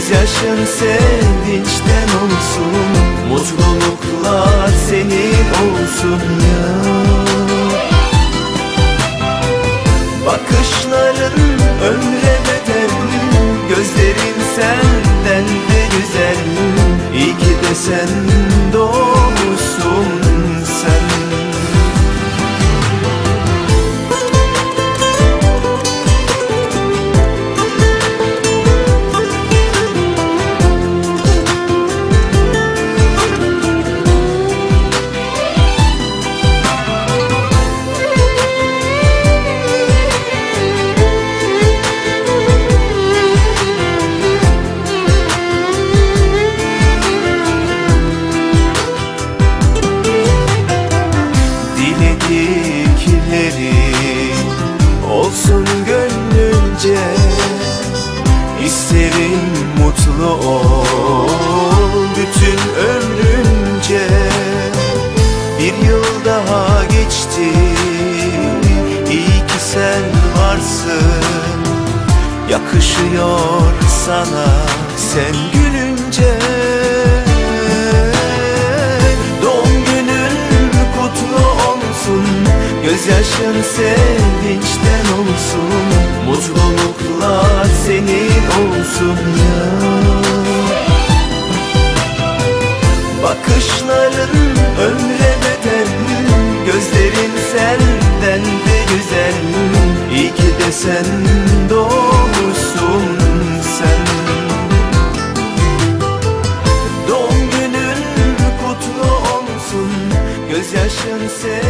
Gözyaşın sevinçten olsun Mutluluklar senin olsun ya. Bakışların ömre Diledikleri olsun gönlünce İsterim mutlu ol bütün ömrünce. Bir yıl daha geçti iyi ki sen varsın. Yakışıyor sana sen gülünce Gözyaşın sevinçten olsun. Mutluluklar senin olsun ya Bakışların ömre bedel Gözlerin senden de güzel. İyi ki de sen doğmuşsun sen. Doğum günün kutlu olsun. Gözyaşın sevinçten